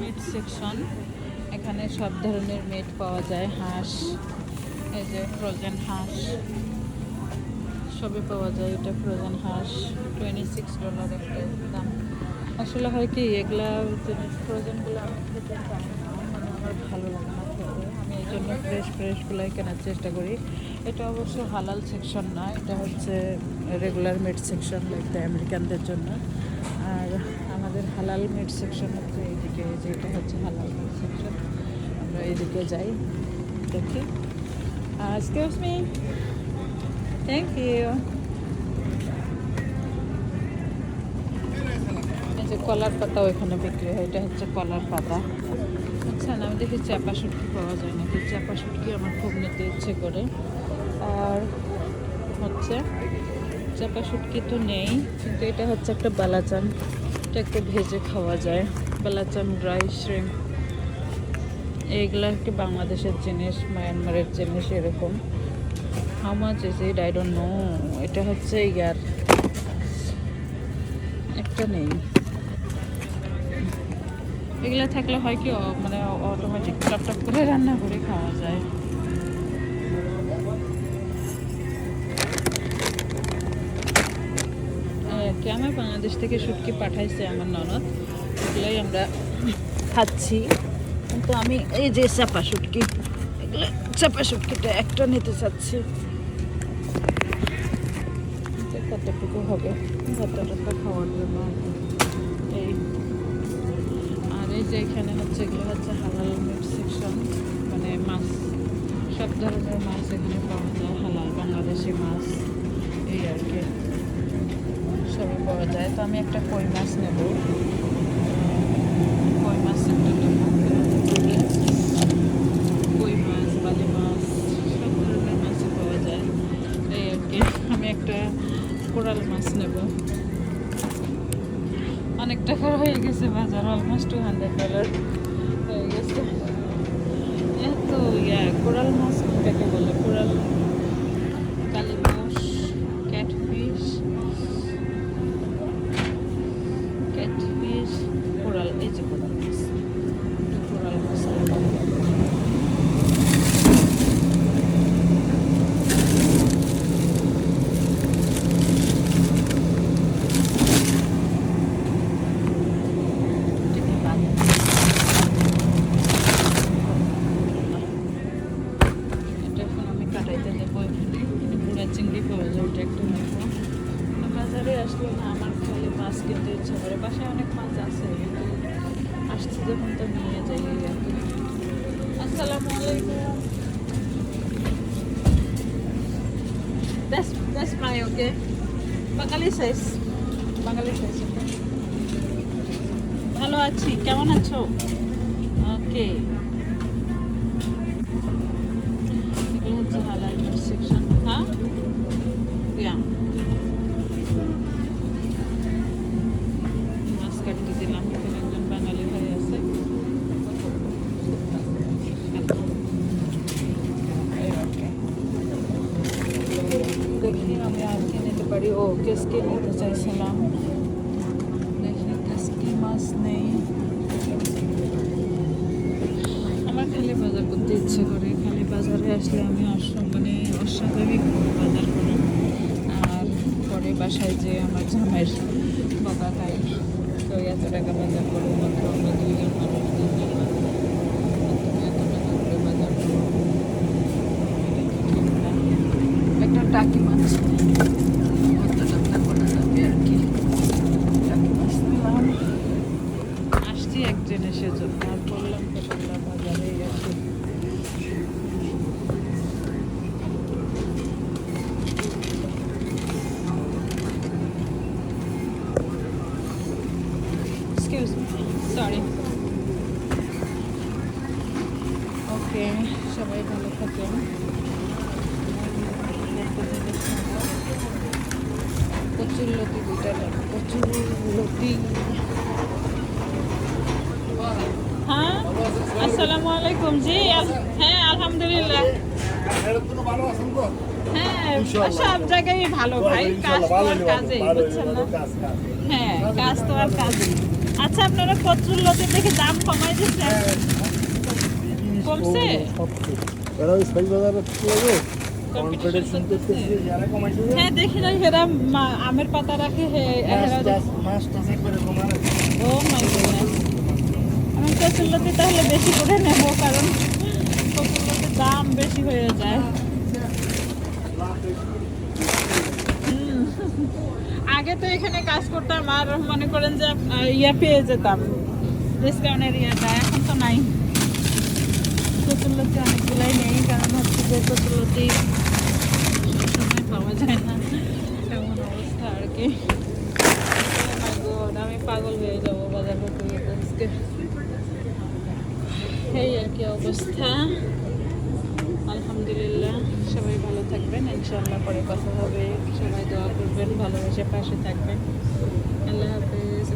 Meet section. এখানে সব ধরনের মিট পাওয়া যায়, হাঁস, এই যে ফ্রোজেন হাঁস, সবই পাওয়া যায় এটা, ফ্রোজেন হাঁস টোয়েন্টি সিক্স ডলার একটা দাম। আসলে হয় কি, এগুলা ফ্রোজেনগুলো আমি খেতে চাই মানে আমার ভালো লাগে না খেতে। আমি এই জন্য ফ্রেশ ফ্রেশগুলাই কেনার চেষ্টা করি। এটা অবশ্য হালাল সেকশন না, এটা হচ্ছে রেগুলার মিট সেকশন লাইক আমেরিকানদের জন্য। আর হালাল মিট সেকশন এইদিকে যেটা হচ্ছে হালাল মিট সেকশন আমরা এইদিকে যাই, দেখি। এক্সকিউজ মি থ্যাংক ইউ যে কলার পাতা ওইখানে বিক্রি হয়, এটা হচ্ছে কলার পাতা। আচ্ছা না, আমি দেখি চাপা শুটকি পাওয়া যায় নাকি? চাপা শুটকি আমার খুব নিতে ইচ্ছে করে। আর হচ্ছে চাপা শুটকি তো নেই, কিন্তু এটা হচ্ছে একটা বালাচান। এটা একটু ভেজে খাওয়া যায়। বালাচান ড্রাই শ্রিম এইগুলো একটি বাংলাদেশের জিনিস, মায়ানমারের জিনিস এরকম। How much is it I don't know এটা হচ্ছে ইয়ার। একটা নেই। এগুলো থাকলে হয় কি মানে অটোমেটিক টপ টপ করে রান্না করে খাওয়া যায়। এই আমার বাংলাদেশ থেকে শুটকি পাঠাইছে আমার ননদ। এগুলোই আমরা খাচ্ছি। কিন্তু আমি এই যে চাপা শুটকি এগুলো চাপা শুটকিটা একটা নিতে চাচ্ছি। কতটুকু হবে? কতটুকু খাওয়ার জন্য। এই। আর এই যে এখানে হচ্ছে এগুলো হচ্ছে হালাল মিট সেকশন মানে মাছ, সব ধরনের মাছ এখানে পাওয়া যায়, হালাল বাংলাদেশি মাছ। এই আর কি। পাওয়া যায়, তো আমি একটা কই মাছ নেব। কই মাছ একটা কই মাছ, বালি মাছ, সব ধরনের মাছই পাওয়া যায়। এই আর কি, আমি একটা কোরাল মাছ নেব। অনেক টাকা হয়ে গেছে বাজার অলমোস্ট টু হান্ড্রেড ডলার হয়ে গেছে। এত ইয়া, কোরাল মাছ কোনটাকে বলে? কোরাল কালিমাস ক্যাটফিশ ক্যাটফিশ কোরাল এই যে কোরাল মাছ এটা কোরাল মাছ এটাকে বাদ এটা এখন আমি কাটাইতে দেবো এখানে পুরা চিংড়ি পাওয়া যায় ওটা একটু নেব মানে বাজারে আসলে না আমার খালি মাছ কিনতে ইচ্ছা করে। বাসায় অনেক মাছ আছে কিন্তু যখন তো নিয়ে যাই আসসালামু আলাইকুম। That's, that's my okay. Bengali size Bengali size ভালো আছি কেমন আছো? ওকে এগুলো হচ্ছে হালাল সেকশন হ্যাঁ ইয়া মাছ কাটতে দিলাম এখানে একজন বাঙালি ভাই আছে এই আর কি। দেখি আমি আর কি নিতে পারি ও কেসকে নিতে চাইছিলাম দেখি কেসকি মাছ নেই। আমার খালি বাজার করতে ইচ্ছে করে। খালি বাজারে আসলে আমি মানে অস্বাভাবিক বাজার করি। আর পরে বাসায় যে আমার জামাইয়ের বকা খাই তো এত টাকা বাজার করো মাত্র আমরা দুইজন মানুষ। তিনজন মানুষ তুমি এত টাকা করে বাজার করো এটা তো ঠিক না। একটা টাকি মাছ কত টাকা করা যাবে আর কি টাকি মাছ নিলাম আসছি এক জিনিসের জন্য আর বললাম তো বললাম বাজারে গেছি Sorry. ওকে সবাই ভালো থাকেন। প্রচুর লতি নেব প্রচুর লতি। হ্যাঁ? আসসালামু আলাইকুম। জি হ্যাঁ আলহামদুলিল্লাহ। হ্যাঁ সব জায়গায় ভালো, ভাই। কাজ তো আর কাজেই, বুঝছেন না? হ্যাঁ কাজ তো আর কাজই। আচ্ছা আপনারা লতি দেখে দাম কমাই কমছে? এরা ওই কম্পিটিশন করতেছে যারা কমাইছে হ্যাঁ দেখি না হেরা আমের পাতা রাখে হে হেরা ও মাই আমি তাহলে বেশি করে নেব কারণ দাম বেশি হয়ে যায়। আগে তো এখানে কাজ করতাম আর মনে করেন যে ইয়া পেয়ে যেতাম। ডিসকাউন্টের ইয়েটা এখন তো নাই। কচুরলতি অনেকগুলাই নেই, কারণ হচ্ছে যে কচুরলতি সবসময় পাওয়া যায় না। এমন অবস্থা আর কি। আমি পাগল হয়ে যাব বাজার করতে আজকে। এই আর কি অবস্থা। আলহামদুলিল্লাহ, সবাই ভালো থাকবেন, ইনশাআল্লাহ পরে কথা হবে। সবাই দোয়া করবেন, ভালোবেসে পাশে থাকবেন। আল্লাহ হাফেজ